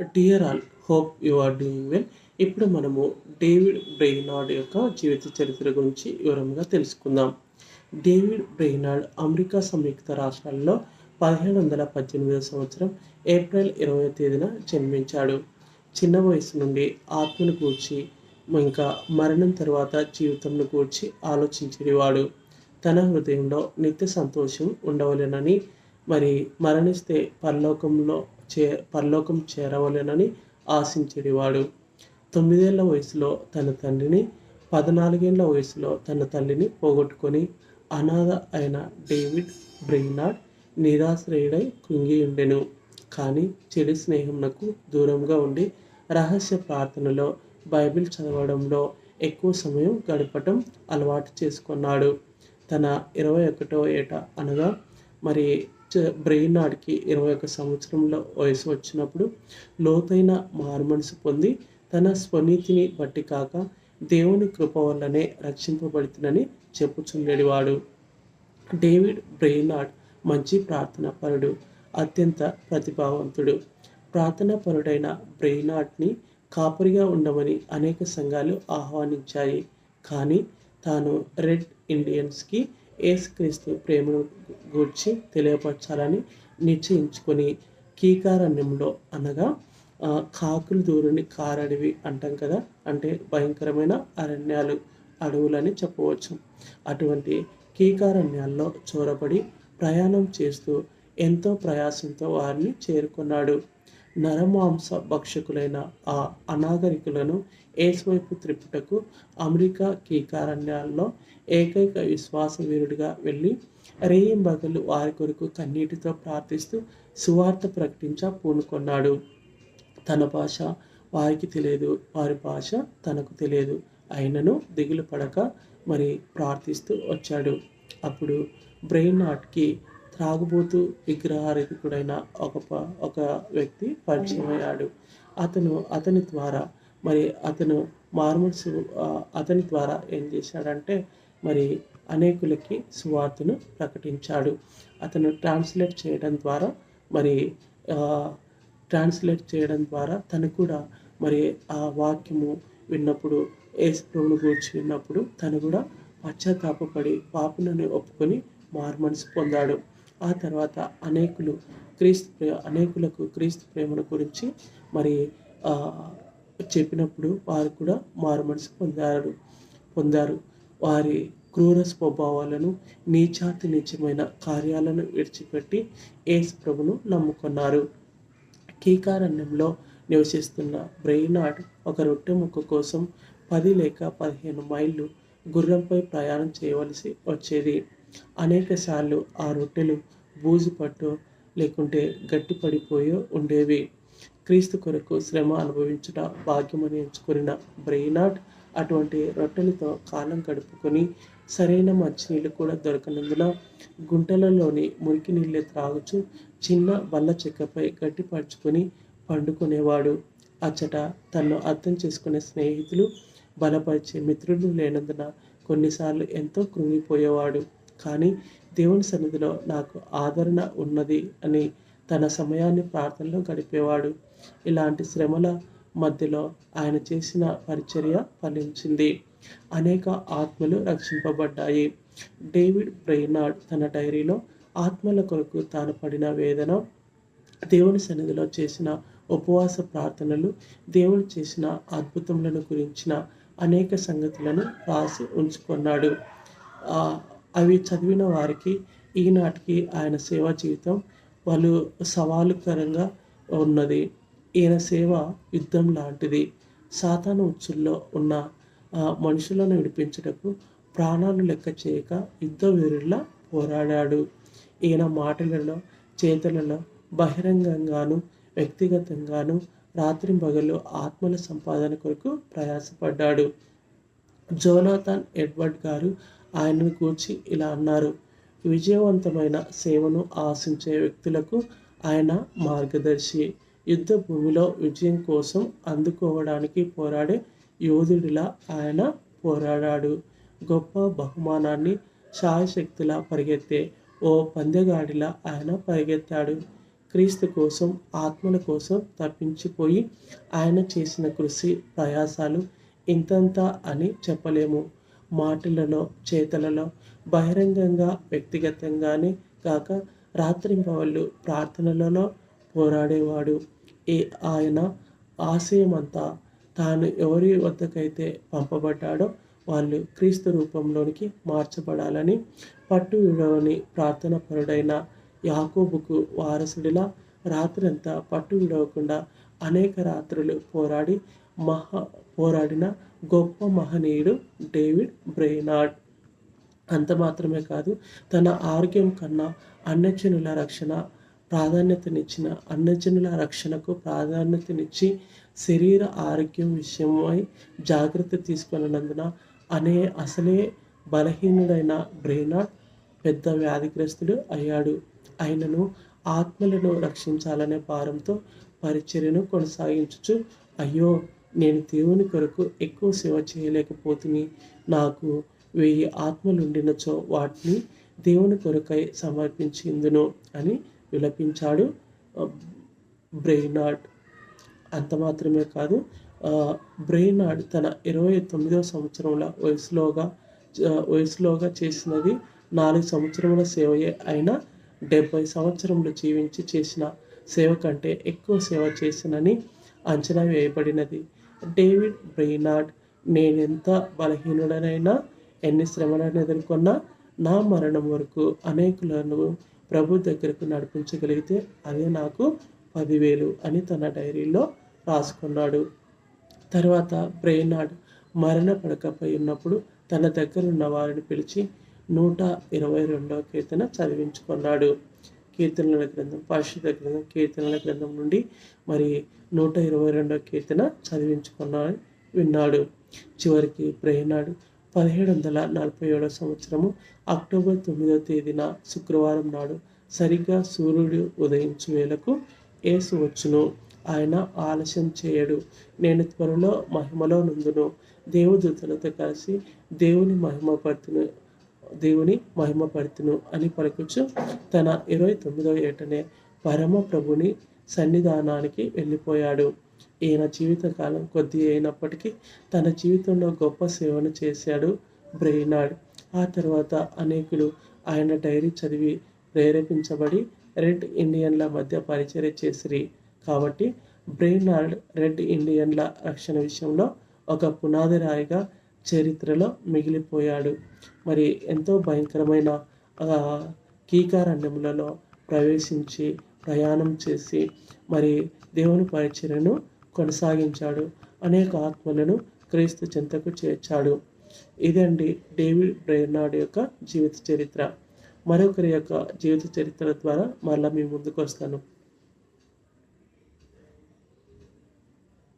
Dear all hope you are doing well ఇప్పుడు మనము David Brainerd యొక్క జీవిత చరిత్ర గురించి వివరంగా తెలుసుకుందాం. డేవిడ్ బ్రెయినార్డ్ అమెరికా సంయుక్త రాష్ట్రాల్లో పదిహేడు వందల పద్దెనిమిదవ సంవత్సరం ఏప్రిల్ ఇరవై తేదీన జన్మించాడు. చిన్న వయసు నుండి ఆత్మను గూర్చి ఇంకా మరణం తర్వాత జీవితంను గూర్చి ఆలోచించేవాడు. తన హృదయంలో నిత్య సంతోషం ఉండవలెనని మరి మరణిస్తే పరలోకంలో చే పరలోకం చేరవలెనని ఆశించేవాడు తొమ్మిదేళ్ళ వయసులో తన తండ్రిని పద్నాలుగేళ్ళ వయసులో తన తల్లిని పోగొట్టుకొని అనాథ అయిన డేవిడ్ బ్రెయినాడ్ నిరాశ్రయుడై కృంగి ఉండెను. కానీ చెడు స్నేహంనకు దూరంగా ఉండి రహస్య ప్రార్థనలో బైబిల్ చదవడంలో ఎక్కువ సమయం గడపటం అలవాటు చేసుకున్నాడు. తన ఇరవై ఒకటో ఏట అనగా మరి బ్రెయిన్ బ్రెయినార్డ్కి ఇరవై ఒక సంవత్సరంలో వయసు వచ్చినప్పుడు లోతైన మారుమనసు పొంది తన స్వనీతిని బట్టి కాక దేవుని కృప వల్లనే రక్షింపబడుతుందని చెప్పుచుండేవాడు. డేవిడ్ బ్రెయినాడ్ మంచి ప్రార్థన పరుడు అత్యంత ప్రతిభావంతుడు. ప్రార్థన పరుడైన బ్రెయినార్డ్ని కాపరిగా ఉండమని అనేక సంఘాలు ఆహ్వానించాయి. కానీ తాను రెడ్ ఇండియన్స్కి ఏసుక్రీస్తు ప్రేమను గూర్చి తెలియపరచాలని నిశ్చయించుకొని కీకారణ్యంలో అనగా కాకులు దూరని కారడవి అంటాం కదా అంటే భయంకరమైన అరణ్యాలు అడవులని చెప్పవచ్చు. అటువంటి కీకారణ్యాల్లో చొరబడి ప్రయాణం చేస్తూ ఎంతో ప్రయాసంతో వారిని చేరుకున్నాడు. నరమాంస భక్షకులైన ఆ అనాగరికులను ఏసువైపు త్రిపుటకు అమెరికా కీకారణ్యాల్లో ఏకైక విశ్వాస వీరుడిగా వెళ్ళి రేయింబగలు వారి కొరకు కన్నీటితో ప్రార్థిస్తూ సువార్త ప్రకటించ పూనుకొన్నాడు. తన భాష వారికి తెలియదు వారి భాష తనకు తెలియదు. అయినను దిగులు పడక మరి ప్రార్థిస్తూ వచ్చాడు. అప్పుడు బ్రెయిన్ నాట్కి త్రాగుబోతు విగ్రహారధికుడైన ఒక ఒక వ్యక్తి పరిచయం అయ్యాడు అతను అతని ద్వారా మరి అతను మార్మల్స్ అతని ద్వారా ఏం చేశాడంటే మరి అనేకులకి సువార్తను ప్రకటించాడు. అతను ట్రాన్స్లేట్ చేయడం ద్వారా మరి ట్రాన్స్లేట్ చేయడం ద్వారా తను కూడా మరి ఆ వాక్యము విన్నప్పుడు ఏసుప్రభుని గురించి విన్నప్పుడు తను కూడా పశ్చాత్తాపడి పాపులను ఒప్పుకొని మార్మన్స్ పొందాడు. ఆ తర్వాత అనేకులు క్రీస్తు ప్రే అనేకులకు క్రీస్తు ప్రేమను గురించి మరి చెప్పినప్పుడు వారు కూడా మారుమనసు పొందారు పొందారు. వారి క్రూర స్వభావాలను నీచాతి నీచమైన కార్యాలను విడిచిపెట్టి ఏసు ప్రభును నమ్ముకున్నారు. కీకారణ్యంలో నివసిస్తున్న బ్రెయినాడ్ ఒక రొట్టె ముక్క కోసం పది లేక పదిహేను మైళ్ళు గుర్రంపై ప్రయాణం చేయవలసి వచ్చేది. అనేకసార్లు ఆ రొట్టెలు బూజు పట్టు లేకుంటే గట్టి పడిపోయో ఉండేవి. క్రీస్తు కొరకు శ్రమ అనుభవించుట భాగ్యమని ఎంచుకున్న బ్రెయినాట్ అటువంటి రొట్టెలతో కాలం గడుపుకొని సరైన మంచినీళ్ళు కూడా దొరకనందున గుంటలలోని మురికి నీళ్ళే త్రాగుచు చిన్న బల్ల చెక్కపై గట్టిపరుచుకొని పండుకునేవాడు. అచ్చట తను అర్థం చేసుకునే స్నేహితులు బలపరిచే మిత్రులు లేనందున కొన్నిసార్లు ఎంతో కృంగిపోయేవాడు. కానీ దేవుని సన్నిధిలో నాకు ఆదరణ ఉన్నది అని తన సమయాన్ని ప్రార్థనలో గడిపేవాడు. ఇలాంటి శ్రమల మధ్యలో ఆయన చేసిన పరిచర్య ఫలించింది. అనేక ఆత్మలు రక్షింపబడ్డాయి. డేవిడ్ బ్రెయినార్డ్ తన డైరీలో ఆత్మల కొరకు తాను పడిన వేదన దేవుని సన్నిధిలో చేసిన ఉపవాస ప్రార్థనలు దేవుడు చేసిన అద్భుతములను గురించిన అనేక సంగతులను రాసి ఉంచుకున్నాడు. అవి చదివిన వారికి ఈనాటికి ఆయన సేవా జీవితం వాళ్ళు సవాలుకరంగా ఉన్నది. ఈయన సేవ యుద్ధం లాంటిది. సాతాను ఉచ్చుల్లో ఉన్న మనుషులను విడిపించటకు ప్రాణాలు లెక్క చేయక యుద్ధ వీరుల్లా పోరాడాడు. ఈయన మాటలలో చేతులలో బహిరంగంగాను వ్యక్తిగతంగాను రాత్రి పగలు ఆత్మల సంపాదన కొరకు ప్రయాసపడ్డాడు. జోనాథన్ ఎడ్వర్డ్ గారు ఆయనను కూర్చి ఇలా అన్నారు విజయవంతమైన సేవను ఆశించే వ్యక్తులకు ఆయన మార్గదర్శి. యుద్ధ భూమిలో విజయం కోసం అందుకోవడానికి పోరాడే యోధుడిలా ఆయన పోరాడాడు. గొప్ప బహుమానాన్ని శాయశక్తిలా పరిగెత్తే ఓ పందెగాడిలా ఆయన పరిగెత్తాడు. క్రీస్తు కోసం ఆత్మల కోసం తప్పించిపోయి ఆయన చేసిన కృషి ప్రయాసాలు ఇంతంత అని చెప్పలేము. మాటలలో చేతలలో బహిరంగంగా వ్యక్తిగతంగానే కాక రాత్రింపవళ్ళు ప్రార్థనలలో పోరాడేవాడు. ఏ ఆయన ఆశయమంతా తాను ఎవరి వద్దకైతే పంపబడ్డాడో వాళ్ళు క్రీస్తు రూపంలోనికి మార్చబడాలని పట్టు విడవని ప్రార్థన పరుడైన యాకోబుకు వారసుడిలా రాత్రంతా పట్టు విడవకుండా అనేక రాత్రులు పోరాడి మహా పోరాడిన గొప్ప మహనీయుడు డేవిడ్ బ్రెయినార్డ్. అంత మాత్రమే కాదు తన ఆరోగ్యం కన్నా అన్నజనుల రక్షణ ప్రాధాన్యతనిచ్చిన అన్నజనుల రక్షణకు ప్రాధాన్యతనిచ్చి శరీర ఆరోగ్యం విషయమై జాగ్రత్త తీసుకున్నందున అనే అసలే బలహీనుడైన బ్రెయినార్డ్ పెద్ద వ్యాధిగ్రస్తుడు అయ్యాడు. ఆయనను ఆత్మలను రక్షించాలనే భారంతో పరిచర్యను కొనసాగించుచు అయ్యో నేను దేవుని కొరకు ఎక్కువ సేవ చేయలేకపోతుని నాకు వెయ్యి ఆత్మలుండినచో వాటిని దేవుని కొరకై సమర్పించిందును అని విలపించాడు బ్రెయినాడ్ అంత మాత్రమే కాదు బ్రెయినాడ్ తన ఇరవై తొమ్మిదవ సంవత్సరంలో వయసులోగా వయసులోగా చేసినది నాలుగు సంవత్సరముల సేవయే అయినా డెబ్బై సంవత్సరములు జీవించి చేసిన సేవ కంటే ఎక్కువ సేవ చేసినని అంచనా వేయబడినది. డేవిడ్ బ్రెయినార్డ్ నేనెంత బలహీనుడనైనా ఎన్ని శ్రమలను ఎదుర్కొన్నా నా మరణం వరకు అనేకులను ప్రభు దగ్గరకు నడిపించగలిగితే అదే నాకు పదివేలు అని తన డైరీలో రాసుకున్నాడు. తర్వాత బ్రెయినార్డ్ మరణ పడకపై ఉన్నప్పుడు తన దగ్గర ఉన్న వారిని పిలిచి నూట ఇరవై రెండవ కీర్తన చదివించుకున్నాడు. కీర్తనల గ్రంథం పరిశుద్ధ గ్రంథం కీర్తనల గ్రంథం నుండి మరి నూట ఇరవై రెండవ కీర్తన చదివించుకున్నాడు విన్నాడు. చివరికి ప్రయనాడు పదిహేడు వందల నలభై ఏడవ సంవత్సరము అక్టోబర్ తొమ్మిదవ తేదీన శుక్రవారం నాడు సరిగ్గా సూర్యుడు ఉదయించు వేళకు ఏసు వచ్చును. ఆయన ఆలస్యం చేయడు. నేను త్వరలో మహిమలో నుందును. దేవదూతలతో కలిసి దేవుని మహిమపడుతును. దేవుని మహిమపడుతును అని పలుకుచు తన ఇరవై తొమ్మిదవ ఏటనే పరమ ప్రభుని సన్నిధానానికి వెళ్ళిపోయాడు. ఈయన జీవితకాలం కొద్ది అయినప్పటికీ తన జీవితంలో గొప్ప సేవను చేశాడు బ్రెయినాడ్ ఆ తర్వాత అనేకులు ఆయన డైరీ చదివి ప్రేరేపించబడి రెడ్ ఇండియన్ల మధ్య పరిచయం చేసిరి. కాబట్టి బ్రెయినార్డ్ రెడ్ ఇండియన్ల రక్షణ విషయంలో ఒక పునాదిరాయిగా చరిత్రలో మిగిలిపోయాడు. మరి ఎంతో భయంకరమైన కీకారణ్యములలో ప్రవేశించి ప్రయాణం చేసి మరి దేవుని పరిచర్యను కొనసాగించాడు. అనేక ఆత్మలను క్రీస్తు చెంతకు చేర్చాడు. ఇదండి డేవిడ్ బ్రెయినాడ్ యొక్క జీవిత చరిత్ర. మరొకరి యొక్క జీవిత చరిత్ర ద్వారా మళ్ళీ మీ ముందుకు వస్తాను.